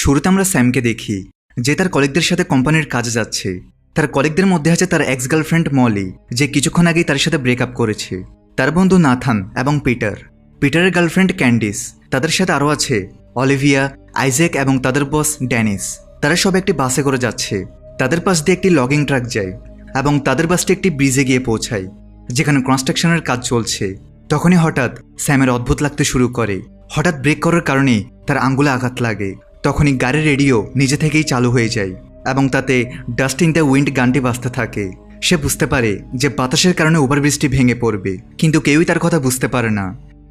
শুরুতে আমরা স্যামকে দেখি, যে তার কলিগদের সাথে কোম্পানির কাজে যাচ্ছে। তার কলিগদের মধ্যে আছে তার এক্স গার্লফ্রেন্ড মলি যে কিছুক্ষণ আগেই তার সাথে ব্রেকআপ করেছে। তার বন্ধু নাথান এবং পিটার পিটারের গার্লফ্রেন্ড ক্যান্ডিস তাদের সাথে আরও আছে অলিভিয়া আইজ্যাক এবং তাদের বস ড্যানিস তারা সব একটি বাসে করে যাচ্ছে। তাদের পাশ দিয়ে একটি লগিং ট্রাক যায় এবং তাদের বাসটি একটি ব্রিজে গিয়ে পৌঁছায়, যেখানে কনস্ট্রাকশনের কাজ চলছে। তখনই হঠাৎ স্যামের অদ্ভুত লাগতে শুরু করে। হঠাৎ ব্রেক করার কারণে তার আঙ্গুলে আঘাত লাগে। তখনই গাড়ির রেডিও নিজে থেকেই চালু হয়ে যায় এবং তাতে ডাস্টিং দ্য উইন্ড গানটি বাজতে থাকে। সে বুঝতে পারে যে বাতাসের কারণে ওভারব্রিজটি ভেঙে পড়বে, কিন্তু কেউই তার কথা বুঝতে পারে না।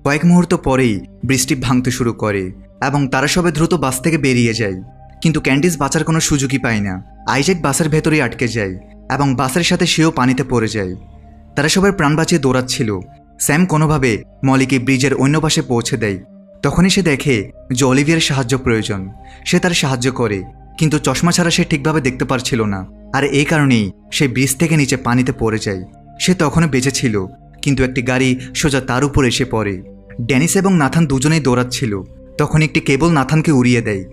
কয়েক মুহূর্ত পরেই বৃষ্টি ভাঙতে শুরু করে এবং তারা সবে দ্রুত বাস থেকে বেরিয়ে যায়। কিন্তু ক্যান্ডিস বাঁচার কোনো সুযোগই পায় না। আইজ্যাক বাসের ভেতরেই আটকে যায় এবং বাসের সাথে সেও পানিতে পড়ে যায়। তারা সবার প্রাণ বাঁচিয়ে দৌড়াচ্ছিল। স্যাম কোনোভাবে মলিকে ব্রিজের অন্য পাশে পৌঁছে দেয়। তখনই সে দেখে যে অলিভিয়ার সাহায্য প্রয়োজন। সে তার সাহায্য করে, কিন্তু চশমা ছাড়া সে ঠিকভাবে দেখতে পারছিল না। আর এই কারণেই সে ব্রিজ থেকে নিচে পানিতে পড়ে যায়। সে তখনও বেঁচে ছিল, কিন্তু একটি গাড়ি সোজা তার উপর এসে পড়ে। ড্যানিস এবং নাথান দুজনেই দৌড়াচ্ছিল। তখন একটি কেবল নাথানকে উড়িয়ে দেয়।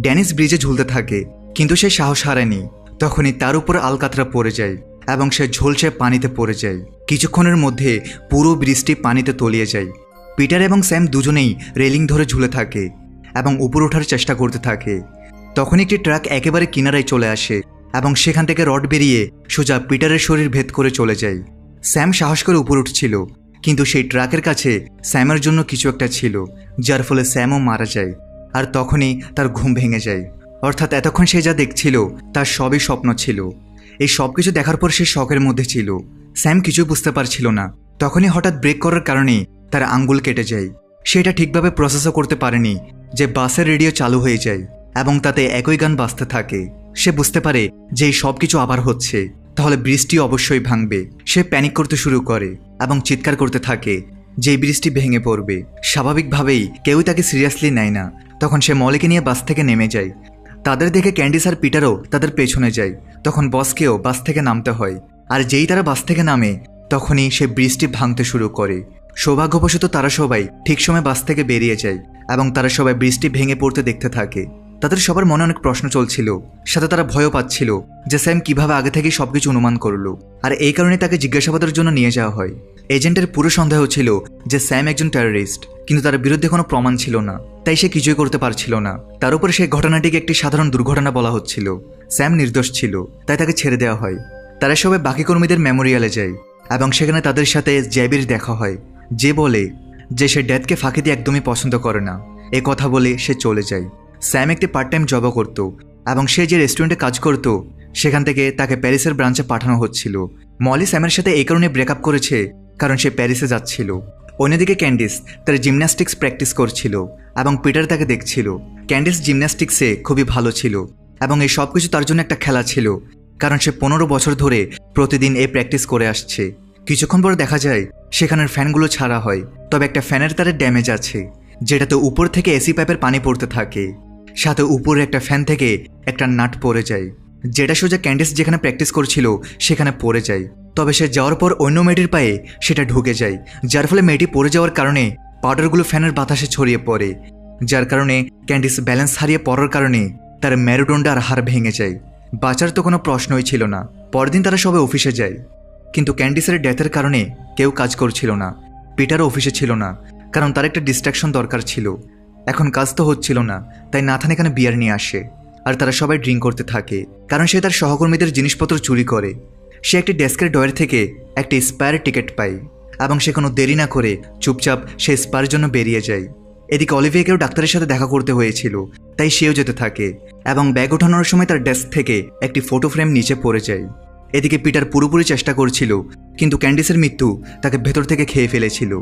ড্যানিস ব্রিজে ঝুলতে থাকে, কিন্তু সে সাহস হারায়নি। তখনই তার উপর আলকাতরা পড়ে যায় এবং সে ঝলসে পানিতে পড়ে যায়। কিছুক্ষণের মধ্যে পুরো ব্রিজটি পানিতে তলিয়ে যায়। পিটার এবং স্যাম দুজনেই রেলিং ধরে ঝুলে থাকে এবং উপর ওঠার চেষ্টা করতে থাকে। তখন একটি ট্রাক একেবারে কিনারায় চলে আসে এবং সেখান থেকে রড বেরিয়ে সোজা পিটারের শরীর ভেদ করে চলে যায়। স্যাম সাহস করে উপর উঠছিল, কিন্তু সেই ট্রাকের কাছে স্যামের জন্য কিছু একটা ছিল, যার ফলে স্যামও মারা যায় আর তখনই তার ঘুম ভেঙে যায়। অর্থাৎ এতক্ষণ সে যা দেখছিল, তার সবই স্বপ্ন ছিল। এই সব কিছু দেখার পর সে শখের মধ্যে ছিল। স্যাম কিছু বুঝতে পারছিল না। তখনই হঠাৎ ব্রেক করার কারণে তার আঙ্গুল কেটে যায়। সেটা ঠিকভাবে প্রসেসও করতে পারেনি যে বাসের রেডিও চালু হয়ে যায় এবং তাতে একই গান বাজতে থাকে। সে বুঝতে পারে যে এই সব কিছু আবার হচ্ছে। তাহলে বৃষ্টি অবশ্যই ভাঙবে। সে প্যানিক করতে শুরু করে এবং চিৎকার করতে থাকে যে বৃষ্টি ভেঙে পড়বে। স্বাভাবিকভাবেই কেউই তাকে সিরিয়াসলি নেয় না। তখন সে মলিকে নিয়ে বাস থেকে নেমে যায়। তাদের দেখে ক্যান্ডিস আর পিটারও তাদের পেছনে যায়। তখন বসকেও বাস থেকে নামতে হয়। আর যেই তারা বাস থেকে নামে, তখনই সে বৃষ্টি ভাঙতে শুরু করে। সৌভাগ্যবশত তারা সবাই ঠিক সময় বাস থেকে বেরিয়ে যায় এবং তারা সবাই বৃষ্টি ভেঙে পড়তে দেখতে থাকে। তাদের সবার মনে অনেক প্রশ্ন চলছিল। সাথে তারা ভয়ও পাচ্ছিল যে স্যাম কীভাবে আগে থেকেই সবকিছু অনুমান করল। আর এই কারণে তাকে জিজ্ঞাসাবাদের জন্য নিয়ে যাওয়া হয়। এজেন্টের পুরো সন্দেহ ছিল যে স্যাম একজন টেররিস্ট কিন্তু তার বিরুদ্ধে কোনো প্রমাণ ছিল না। তাই সে কিছুই করতে পারছিল না। তার উপরে সেই ঘটনাটিকে একটি সাধারণ দুর্ঘটনা বলা হচ্ছিল। স্যাম নির্দোষ ছিল, তাই তাকে ছেড়ে দেওয়া হয়। তারা সবাই বাকি কর্মীদের মেমোরিয়ালে যায় এবং সেখানে তাদের সাথে জ্যাবির দেখা হয়। যে বলে যে সে ডেথকে ফাঁকি দিয়ে একদমই পছন্দ করে না, এ কথা বলে সে চলে যায়। স্যাম একটি পার্ট টাইম জবও করত এবং সে যে রেস্টুরেন্টে কাজ করত, সেখান থেকে তাকে প্যারিসের ব্রাঞ্চে পাঠানো হচ্ছিল। মলি স্যামের সাথে এই কারণে ব্রেকআপ করেছে, কারণ সে প্যারিসে যাচ্ছিল। অন্যদিকে ক্যান্ডিস তার জিমন্যাস্টিক্স প্র্যাকটিস করছিল এবং পিটার তাকে দেখছিল। ক্যান্ডিস জিমন্যাস্টিক্সে খুবই ভালো ছিল এবং এই সব কিছু তার জন্য একটা খেলা ছিল, কারণ সে পনেরো বছর ধরে প্রতিদিন এই প্র্যাকটিস করে আসছে। কিছুক্ষণ পর দেখা যায় সেখানের ফ্যানগুলো ছাড়া হয়। তবে একটা ফ্যানের তারের ড্যামেজ আছে, যেটাতে উপর থেকে এসি পাইপের পানি পড়তে থাকে। সাথে উপরে একটা ফ্যান থেকে একটা নাট পড়ে যায়। যেটা সোজা ক্যান্ডিস যেখানে প্র্যাকটিস করছিল, সেখানে পড়ে যায়। তবে সে যাওয়ার পর অন্য মেয়েটির পায়ে সেটা ঢুকে যায়, যার ফলে মেয়েটি পড়ে যাওয়ার কারণে পাউডারগুলো ফ্যানের বাতাসে ছড়িয়ে পড়ে, যার কারণে ক্যান্ডিস ব্যালেন্স হারিয়ে পড়ার কারণে তার মেরুদণ্ড আর হাড় ভেঙে যায়। বাঁচার তো কোনো প্রশ্নই ছিল না। পরদিন তারা সবাই অফিসে যায়। কিন্তু ক্যান্ডিসের ডেথের কারণে কেউ কাজ করছিল না, পিটারও অফিসে ছিল না, কারণ তার একটা ডিস্ট্রাকশন দরকার ছিল। এখন কাজ তো হচ্ছিল না, তাই নাথান এখানে বিয়ার নিয়ে আসে, আর তারা সবাই ড্রিঙ্ক করতে থাকে, কারণ সে তার সহকর্মীদের জিনিসপত্র চুরি করে। সে একটি ডেস্কের ডয়ের থেকে একটি স্পায়ার টিকিট পায়, এবং সে কোনো দেরি না করে চুপচাপ সে স্পায়ের জন্য বেরিয়ে যায়। এদিকে অলিভিয়াকেও ডাক্তারের সাথে দেখা করতে হয়েছিল, তাই সেও যেতে থাকে, এবং ব্যাগ ওঠানোর সময় তার ডেস্ক থেকে একটি ফটো ফ্রেম নিচে পড়ে যায়। এদিকে পিটার পুরোপুরি চেষ্টা করছিল, কিন্তু ক্যান্ডিসের মৃত্যু তাকে ভেতর থেকে খেয়ে ফেলেছিল।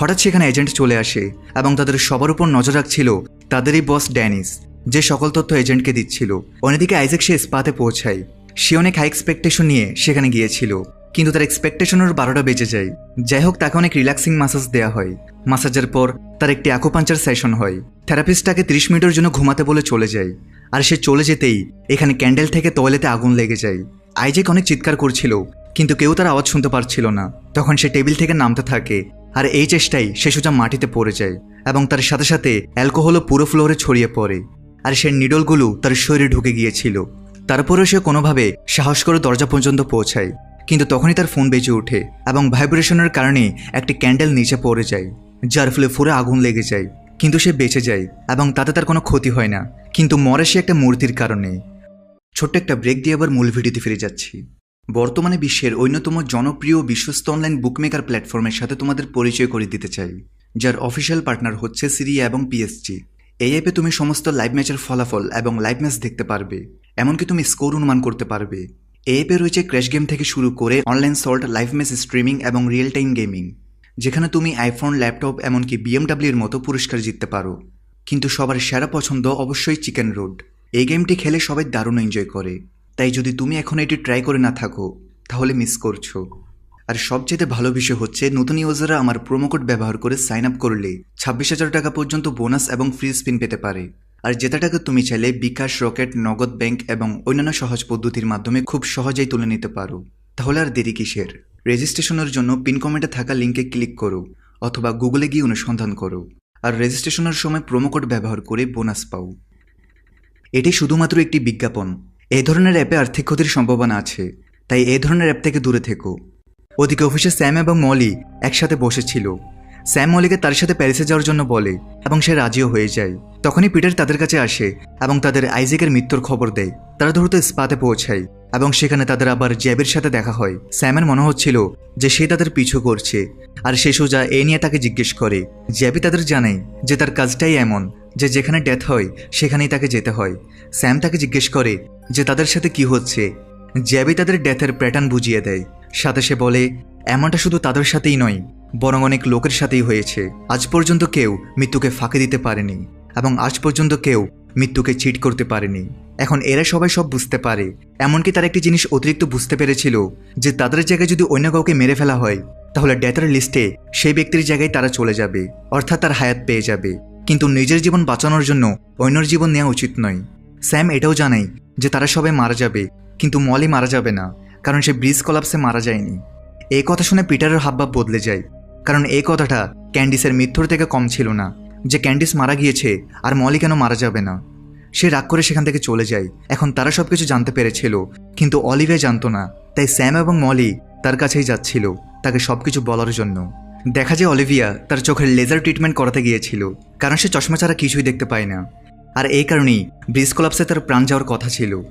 হঠাৎ সেখানে এজেন্ট চলে আসে এবং তাদের সবার উপর নজর রাখছিল তাদেরই বস ড্যানিস, যে সকল তথ্য এজেন্টকে দিচ্ছিল। অন্যদিকে আইজেক সে স্পাতে পৌঁছায়। সে অনেক হাই এক্সপেকটেশন নিয়ে সেখানে গিয়েছিল, কিন্তু তার এক্সপেকটেশনের বারোটা বেজে যায়। যাই হোক, তাকে অনেক রিল্যাক্সিং মাসাজ দেওয়া হয়। মাসাজের পর তার একটি অ্যাকোপাঞ্চার সেশন হয়। থেরাপিস্ট তাকে ত্রিশ মিনিটের জন্য ঘুমাতে বলে চলে যায়। আর সে চলে যেতেই এখানে ক্যান্ডেল থেকে তয়লেতে আগুন লেগে যায়। আইজেক অনেক চিৎকার করছিল, কিন্তু কেউ তার আওয়াজ শুনতে পারছিল না। তখন সে টেবিল থেকে নামতে থাকে, আর এই চেষ্টায় সে সোজা মাটিতে পড়ে যায় এবং তার সাথে সাথে অ্যালকোহলও পুরো ফ্লোরে ছড়িয়ে পড়ে, আর সে নিডলগুলো তার শরীরে ঢুকে গিয়েছিল। তারপরেও সে কোনোভাবে সাহস করে দরজা পর্যন্ত পৌঁছায়, কিন্তু তখনই তার ফোন বেজে ওঠে এবং ভাইব্রেশনের কারণে একটি ক্যান্ডেল নিচে পড়ে যায়, যার ফলে ফুরে আগুন লেগে যায়, কিন্তু সে বেঁচে যায় এবং তাতে তার কোনো ক্ষতি হয় না, কিন্তু মরে সে একটা মূর্তির কারণে। ছোট্ট একটা ব্রেক দিয়ে আবার মূল ভিডিওতে ফিরে যাচ্ছি। বর্তমানে বিশ্বের অন্যতম জনপ্রিয় বিশ্বস্ত অনলাইন বুকমেকার প্ল্যাটফর্মের সাথে তোমাদের পরিচয় করে দিতে চাই, যার অফিসিয়াল পার্টনার হচ্ছে সিরিয়া এবং পিএসজি এই অ্যাপে তুমি সমস্ত লাইভ ম্যাচের ফলাফল এবং লাইভ ম্যাচ দেখতে পারবে, এমনকি তুমি স্কোর অনুমান করতে পারবে। এই অ্যাপে রয়েছে ক্র্যাশ গেম থেকে শুরু করে online slot live match streaming এবং রিয়েল টাইম গেমিং যেখানে তুমি আইফোন ল্যাপটপ এমনকি বিএমডাব্লিউর মতো পুরস্কার জিততে পারো। কিন্তু সবার সেরা পছন্দ অবশ্যই চিকেন রোড এই গেমটি খেলে সবাই দারুণ এনজয় করে। তাই যদি তুমি এখন এটি ট্রাই করে না থাকো, তাহলে মিস করছ। আর সবচেয়ে ভালো বিষয় হচ্ছে, নতুন ইউজাররা আমার প্রোমো কোড ব্যবহার করে সাইন আপ করলে ছাব্বিশ হাজার টাকা পর্যন্ত বোনাস এবং ফ্রি স্পিন পেতে পারে। আর যেটা টাকা তুমি চাইলে বিকাশ, রকেট, নগদ ব্যাংক এবং অন্যান্য সহজ পদ্ধতির মাধ্যমে খুব সহজেই তুলে নিতে পারো। তাহলে আর দেরি কিসের? রেজিস্ট্রেশনের জন্য পিন কমেন্টে থাকা লিঙ্কে ক্লিক করো অথবা গুগলে গিয়ে অনুসন্ধান করো। আর রেজিস্ট্রেশনের সময় প্রোমো কোড ব্যবহার করে বোনাস পাও। এটি শুধুমাত্র একটি বিজ্ঞাপন। এই ধরনের অ্যাপে আর্থিক ক্ষতির সম্ভাবনা আছে, তাই এই ধরনের অ্যাপ থেকে দূরে থেকো। ওদিকে অফিসে স্যাম এবং মলি একসাথে বসেছিল। স্যাম মলিকে তার সাথে প্যারিসে যাওয়ার জন্য বলে এবং সে রাজিও হয়ে যায়। তখনই পিটার তাদের কাছে আসে এবং তাদের আইজেকের মৃত্যুর খবর দেয়। তারা দ্রুত স্পাতে পৌঁছায় এবং সেখানে তাদের আবার জ্যাবের সাথে দেখা হয়। স্যামের মনে হচ্ছিল যে সে তাদের পিছু করছে, আর সে সোজা এ নিয়ে তাকে জিজ্ঞেস করে। জ্যাবি তাদের জানায় যে তার কাজটাই এমন যে যেখানে ডেথ হয়, সেখানেই তাকে যেতে হয়। স্যাম তাকে জিজ্ঞেস করে যে তাদের সাথে কি হচ্ছে। জ্যাবি তাদের ডেথের প্যাটার্ন বুঝিয়ে দেয়। সাথে সে বলে, এমনটা শুধু তাদের সাথেই নয়, বরং অনেক লোকের সাথেই হয়েছে। আজ পর্যন্ত কেউ মৃত্যুকে ফাঁকি দিতে পারেনি, এবং আজ পর্যন্ত কেউ মৃত্যুকে চিট করতে পারেনি। এখন এরা সবাই সব বুঝতে পারে। এমনকি তার একটি জিনিস অতিরিক্ত বুঝতে পেরেছিল, যে তাদের জায়গায় যদি অন্য কাউকে মেরে ফেলা হয়, তাহলে ডেথের লিস্টে সেই ব্যক্তির জায়গায় তারা চলে যাবে, অর্থাৎ তার হায়াত পেয়ে যাবে। কিন্তু নিজের জীবন বাঁচানোর জন্য অন্যর জীবন নেওয়া উচিত নয়। স্যাম এটাও জানায় যে তারা সবাই মারা যাবে, কিন্তু মলি মারা যাবে না, কারণ সে ব্রিজ কলাপসে মারা যায়নি। এই কথা শুনে পিটারের হাবভাব বদলে যায়, কারণ এই কথাটা ক্যান্ডিসের মৃত্যুর থেকে কম ছিল না, যে ক্যান্ডিস মারা গিয়েছে আর মলি কেন মারা যাবে না। সে রাগ করে সেখান থেকে চলে যায়, এখন তারা সব কিছু জানতে পেরেছিল, কিন্তু অলিভে জানতো না, তাই স্যাম এবং মলি তার কাছেই যাচ্ছিল, তাকে সবকিছু বলার জন্য। দেখা যায় অলিভিয়া তার চোখের লেজার ট্রিটমেন্ট করাতে গিয়েছিল, কারণ সে চশমা ছাড়া কিছুই দেখতে পায় না। আর এই কারণেই ব্রিজ কলাপসে তার প্রাণ যাওয়ার কথা ছিল।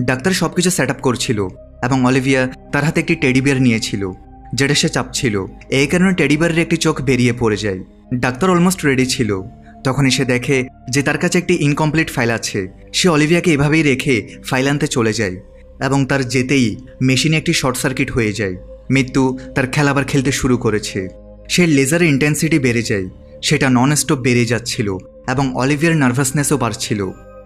ডাক্তার সবকিছু সেট আপ করছিল এবং অলিভিয়া তার হাতে একটি টেডি বিয়ার নিয়েছিল, যেটা সে চাপছিল। এই কারণে টেডি বিয়ারের একটি চোখ বেরিয়ে পড়ে যায়। ডাক্তার অলমোস্ট রেডি ছিল। তখনই সে দেখে যে তার কাছে একটি ইনকমপ্লিট ফাইল আছে। সে অলিভিয়াকে এভাবেই রেখে ফাইল আনতে চলে যায় এবং তার যেতেই মেশিনে একটি শর্ট সার্কিট হয়ে যায়। মৃত্যু তার খেলা আবার খেলতে শুরু করেছে। সে লেজারের ইন্টেন্সিটি বেড়ে যায়, সেটা নন স্টপ বেড়ে যাচ্ছিল এবং অলিভিয়ার নার্ভাসনেসও বাড়ছিল।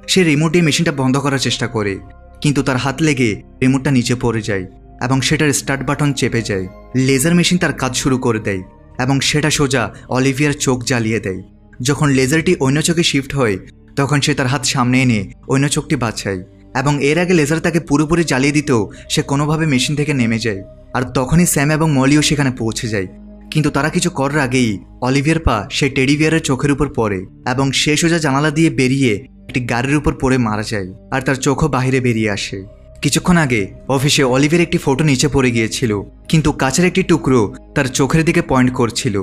সে রিমোট দিয়ে মেশিনটা বন্ধ করার চেষ্টা করে, কিন্তু তার হাত লেগে রিমোটটা নিচে পড়ে যায় এবং সেটার স্টার্ট বাটন চেপে যায়। লেজার মেশিন তার কাজ শুরু করে দেয় এবং সেটা সোজা অলিভিয়ার চোখ জ্বালিয়ে দেয়। যখন লেজারটি অন্য চোখে শিফট হয়, তখন সে তার হাত সামনে এনে অন্য চোখটি বাছায় এবং এর আগে লেজার তাকে পুরোপুরি জ্বালিয়ে দিতেও সে কোনোভাবে মেশিন থেকে নেমে যায়। আর তখনই স্যাম এবং মলিও সেখানে পৌঁছে যায়। কিন্তু তারা কিছু করার আগেই অলিভিয়ার পা সেই টেডিভিয়ারের চোখের উপর পড়ে এবং সে সোজা জানালা দিয়ে বেরিয়ে একটি গাড়ির উপর পড়ে মারা যায় আর তার চোখও বাহিরে বেরিয়ে আসে। কিছুক্ষণ আগে অফিসে অলিভের একটি ফটো নিচে পড়ে গিয়েছিল, কিন্তু কাছের একটি টুকরো তার চোখের দিকে পয়েন্ট করছিল।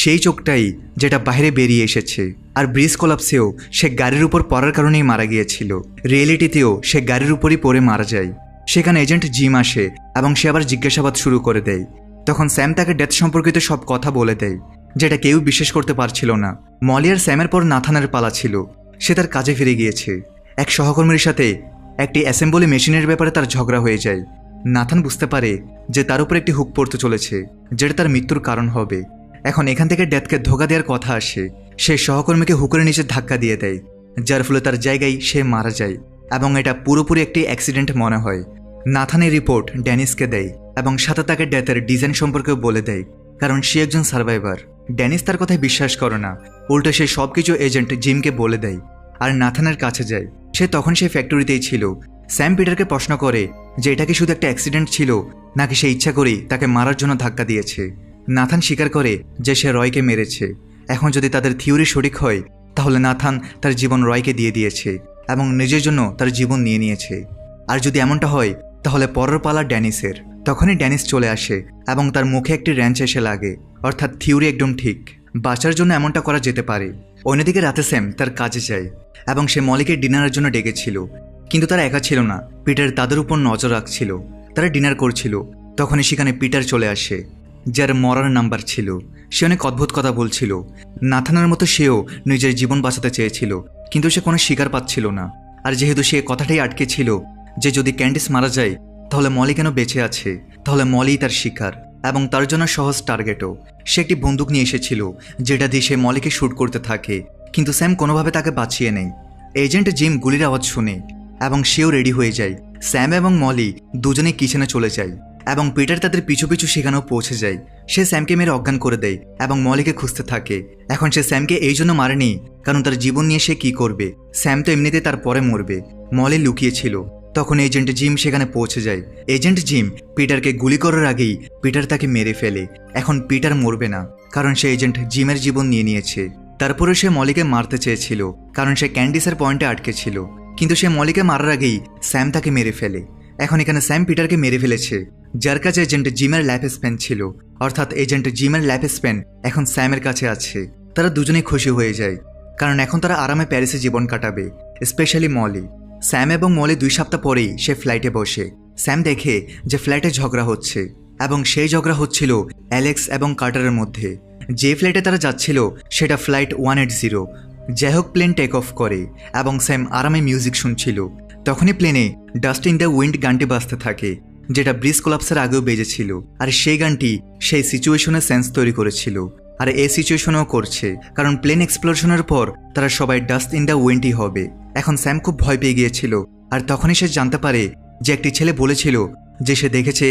সেই চোখটাই যেটা বাইরে বেরিয়ে এসেছে, আর ব্রিজ কলাপসেও সে গাড়ির উপর পড়ার কারণেই মারা গিয়েছিল। রিয়েলিটিতেও সে গাড়ির উপরই পড়ে মারা যায়। সেখানে এজেন্ট জিম আসে এবং সে আবার জিজ্ঞাসাবাদ শুরু করে দেয়। তখন স্যাম তাকে ডেথ সম্পর্কিত সব কথা বলে দেয়, যেটা কেউ বিশ্বাস করতে পারছিল না। মলি আর স্যামের পর নাথানের পালা ছিল। সে তার কাজে ফিরে গিয়েছে। এক সহকর্মীর সাথে একটি অ্যাসেম্বলি মেশিনের ব্যাপারে তার ঝগড়া হয়ে যায়। নাথান বুঝতে পারে যে তার উপর একটি হুক পড়তে চলেছে, যেটা তার মৃত্যুর কারণ হবে। এখন এখান থেকে ডেথকে ধোকা দেওয়ার কথা আসে। সে সহকর্মীকে হুকের নিচে ধাক্কা দিয়ে দেয়, যার ফলে তার জায়গায় সে মারা যায় এবং এটা পুরোপুরি একটি অ্যাক্সিডেন্ট মনে হয়। নাথানের রিপোর্ট ড্যানিসকে দেয় এবং সাথে তাকে ডেথের ডিজাইন সম্পর্কেও বলে দেয়, কারণ সে একজন সার্ভাইভার। ড্যানিস তার কথায় বিশ্বাস করে না, উল্টো সে সব কিছু এজেন্ট জিমকে বলে দেয়, আর নাথানের কাছে যায়। সে তখন সেই ফ্যাক্টরিতেই ছিল। স্যাম পিটারকে প্রশ্ন করে যে এটা কি শুধু একটা অ্যাক্সিডেন্ট ছিল, নাকি সে ইচ্ছা করেই তাকে মারার জন্য ধাক্কা দিয়েছে। নাথান স্বীকার করে যে সে রয়কে মেরেছে। এখন যদি তাদের থিওরি সঠিক হয়, তাহলে নাথান তার জীবন রয়কে দিয়ে দিয়েছে এবং নিজের জন্য তার জীবন নিয়ে নিয়েছে। আর যদি এমনটা হয় তাহলে পরের পালা ড্যানিসের। তখনই ড্যানিস চলে আসে এবং তার মুখে একটি র্যাঞ্চ এসে লাগে, অর্থাৎ থিওরি একদম ঠিক। বাঁচার জন্য এমনটা করা যেতে পারে। অন্যদিকে রাতে স্যাম তার কাজে যায় এবং সে মলিকে ডিনারের জন্য ডেকেছিল। কিন্তু তারা একা ছিল না, পিটার তাদের উপর নজর রাখছিল। তারা ডিনার করছিল। তখনই সেখানে পিটার চলে আসে, যার মরার নাম্বার ছিল। সে অনেক অদ্ভুত কথা বলছিল। নাথানের মতো সেও নিজের জীবন বাঁচাতে চেয়েছিল, কিন্তু সে কোনো শিকার পাচ্ছিল না। আর যেহেতু সে কথাটাই আটকে ছিল যে যদি ক্যান্ডিস মারা যায়, তাহলে মলি কেন বেঁচে আছে? তাহলে মলিই তার শিকার, এবং তার জন্য সহজ টার্গেটও। সে একটি বন্দুক নিয়ে এসেছিল, যেটা দিয়ে সে মলিকে শ্যুট করতে থাকে, কিন্তু স্যাম কোনোভাবে তাকে বাঁচিয়ে নেই। এজেন্ট জিম গুলির আওয়াজ শুনে, এবং সেও রেডি হয়ে যায়। স্যাম এবং মলি দুজনে কিচেনে চলে যায়, এবং পিটার তাদের পিছু পিছু সেখানেও পৌঁছে যায়। সে স্যামকে মেরে অজ্ঞান করে দেয়, এবং মলিকে খুঁজতে থাকে। এখন সে স্যামকে এই জন্য মারেনি, কারণ তার জীবন নিয়ে সে কি করবে? স্যাম তো এমনিতে তার পরে মরবে। মলি লুকিয়েছিল। তখন এজেন্ট জিম সেখানে পৌঁছে যায়। এজেন্ট জিম পিটারকে গুলি করার আগেই পিটার তাকে মেরে ফেলে। এখন পিটার মরবে না, কারণ সে এজেন্ট জিমের জীবন নিয়ে নিয়েছে। তারপরে সে মলিকে মারতে চেয়েছিল, কারণ সে ক্যান্ডিসের পয়েন্টে আটকে ছিল। কিন্তু সে মলিকে মারার আগেই স্যাম তাকে মেরে ফেলে। এখন এখানে স্যাম পিটারকে মেরে ফেলেছে, যার কাছে এজেন্ট জিমের ল্যাপ স্প্যান ছিল। অর্থাৎ এজেন্ট জিমের ল্যাপ স্প্যান এখন স্যামের কাছে আছে। তারা দুজনেই খুশি হয়ে যায়, কারণ এখন তারা আরামে প্যারিসে জীবন কাটাবে, স্পেশালি মলি। স্যাম এবং মলি দুই সপ্তাহ পরেই সে ফ্লাইটে বসে। স্যাম দেখে যে ফ্ল্যাটে ঝগড়া হচ্ছে এবং সেই ঝগড়া হচ্ছিল অ্যালেক্স এবং কার্টারের মধ্যে। যে ফ্লাইটে তারা যাচ্ছিল সেটা ফ্লাইট ওয়ান এইট জিরো। যাই হোক, প্লেন টেক অফ করে এবং স্যাম আরামে মিউজিক শুনছিল। তখনই প্লেনে ডাস্ট ইন দ্য উইন্ড গানটি বাজতে থাকে, যেটা ব্রিজ কোলাপসের আগেও বেজেছিল। আর সেই গানটি সেই সিচুয়েশনের সেন্স তৈরি করেছিল। আর এই সিচুয়েশনও করছে, কারণ প্লেন এক্সপ্লোশনের পর তারা সবাই ডাস্ট ইন দ্য উইন্ডই হবে। এখন স্যাম খুব ভয় পেয়ে গিয়েছিল, আর তখনই সে জানতে পারে যে একটি ছেলে বলেছিল যে সে দেখেছে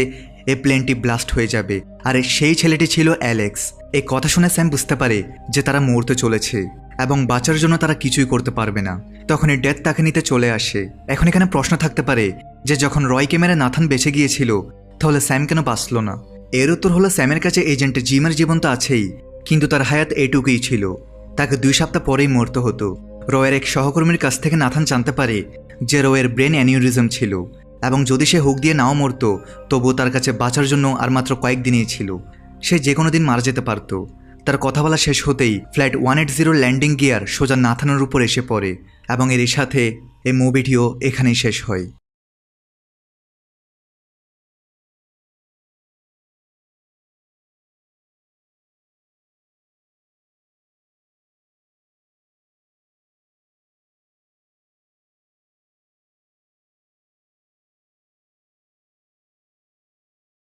এ প্লেনটি ব্লাস্ট হয়ে যাবে, আর সেই ছেলেটি ছিল অ্যালেক্স। এই কথা শুনে স্যাম বুঝতে পারে যে তারা মরতে চলেছে, এবং বাঁচার জন্য তারা কিছুই করতে পারবে না। তখনই ডেথ তাকে নিতে চলে আসে। এখন এখানে প্রশ্ন থাকতে পারে যে যখন রয় ক্যামেরা নাথান বেঁচে গিয়েছিল, তাহলে স্যাম কেন বাঁচল না? এর উত্তর হলো স্যামের কাছে এজেন্ট জিমের জীবন তো আছেই, কিন্তু তার হায়াত এটুকুই ছিল। তাকে দুই সপ্তাহ পরেই মরতে হতো। রয়ের এক সহকর্মীর কাছ থেকে নাথান জানতে পারে যে রয়ের ব্রেন অ্যানিউরিজম ছিল এবং যদি সে হুক দিয়ে নাও মরতো, তবুও তার কাছে বাঁচার জন্য আর মাত্র কয়েকদিনই ছিল। সে যে কোনো দিন মারা যেতে পারত। তার কথা বলা শেষ হতেই flat one eight zero landing gear সোজা নাথানোর উপর এসে পড়ে এবং এর সাথে এই মুভিটিও এখানেই শেষ হয়।